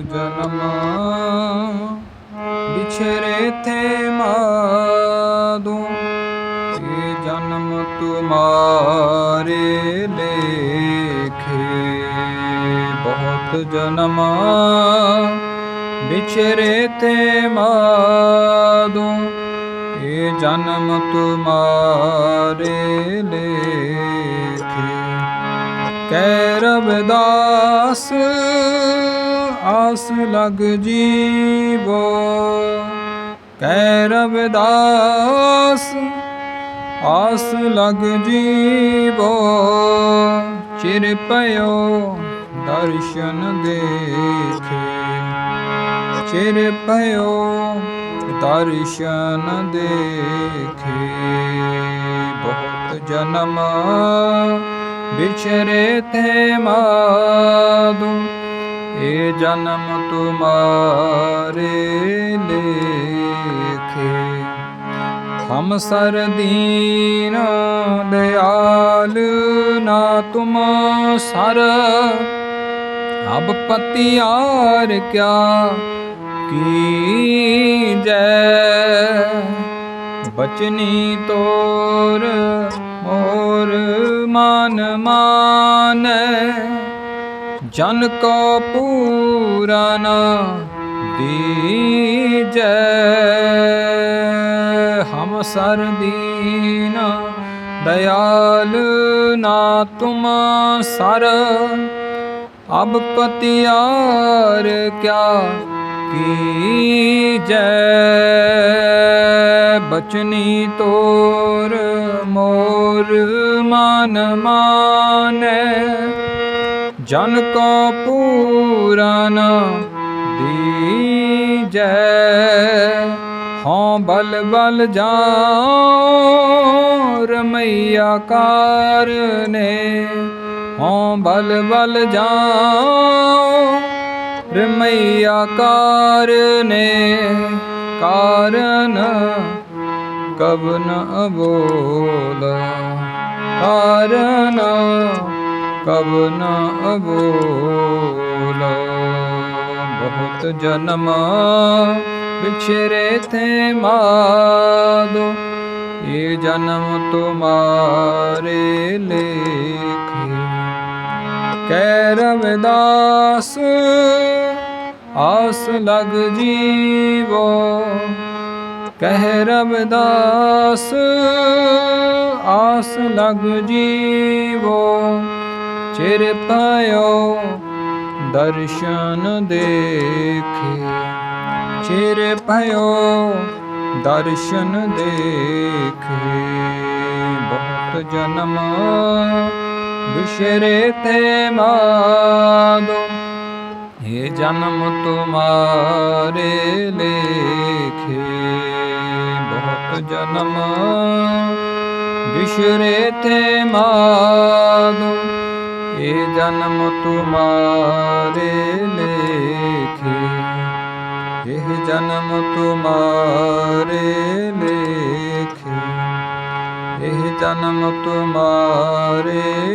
ਜਨਮ। ਵਿਛਰੇ ਥੇ ਮਾਦੂ ਇਹ ਜਨਮ ਤੁਮਾਰੇ ਲੇਖੇ ਬਹੁਤ ਜਨਮ। ਵਿਛਰੇ ਥੇ ਮਾਦੂ ਇਹ ਜਨਮ ਤੁਮਾਰੇ ਲੇਖੇ ਕੈ ਰਵਿਦਾਸ ਆਸ ਲਗ ਜੀਵੋ ਕੈ ਰਵਿਦਾਸ, ਆਸ ਲਗ ਜੀਵੋ, ਚਿਰ ਪਇਓ ਦਰਸ਼ਨ ਦੇਖੇ। ਚਿਰ ਪਇਓ ਦਰਸ਼ਨ ਦੇਖੇ। ਬਹੁਤ ਜਨਮ ਵਿਛਰੇ ਤੇ ਮਾਦੂ ਇਹ ਜਨਮ ਤੁਮਾਰੇ ਲੇਖੇ। ਹਮ ਸਰ ਦੀਨ ਦਇਆਲ ਨਾ ਤੁਮ ਸਰ। ਅਬ ਪਤਿਆਰ ਕਿਆ ਕੀ ਜੈ ਬਚਨੀ ਤੋਰ ਮੋਰ ਮਨ ਮਾਨੈ। ਜਨ ਕੋ ਪੂਰਨ ਦੀਜੈ। ਹਮ ਸਰ ਦੀਨ ਦਇਆਲ ਨਾ ਤੁਮ ਸਰ। ਅਬ ਪਤਿਆਰ ਕਿਆ ਕੀ ਜੈ ਬਚਨੀ ਤੋਰ ਮੋਰ ਮਨ ਮਾਨੈ। ਜਨ ਕੋ ਪੂਰਨ ਦੀਜੈ, ਹਉ ਬਲ ਬਲ ਜਾਉ ਰਮਈਆ ਕਾਰਨੇ, ਹਉ ਬਲ ਬਲ ਜਾਉ ਰਮਈਆ ਕਾਰਨੇ, ਕਾਰਨ ਕਬਨ ਅਬੋਲ, ਕਾਰਨ ਕਬਨ ਅਬੋਲ ਬਹੁਤ ਜਨਮ ਵਿਛਰੇ ਥੇ ਮਾਦੋ ਇਹ ਜਨਮ ਤੁਮਾਰੇ ਲੇਖੇ ਕੈ ਰਵਿਦਾਸ ਆਸ ਲਗ ਜੀਵੋ ਕਹਿ ਰਵਿਦਾਸ ਆਸ ਲਗ ਜੀਵੋ ਚਿਰ ਪਾਇਓ ਦਰਸ਼ਨ ਦੇਖੇ। ਚਿਰ ਪਾਇਓ ਦਰਸ਼ਨ ਦੇਖੇ। ਬਹੁਤ ਜਨਮ ਵਿਸ਼ਰੇ ਤੇ ਮਾਦੋ ਇਹ ਜਨਮ ਤੁਮਾਰੇ ਲੇਖੇ। ਬਹੁਤ ਜਨਮ ਵਿਸ਼ਰੇ ਤੇ ਮਾਦੋ ਇਹ ਜਨਮ ਤੁਮਾਰੇ ਲੇਖੇ ਇਹ ਜਨਮ ਤੁਮਾਰੇ ਲੇਖੇ ਇਹ ਜਨਮ ਤੁਮਾਰੇ ਲੇਖੇ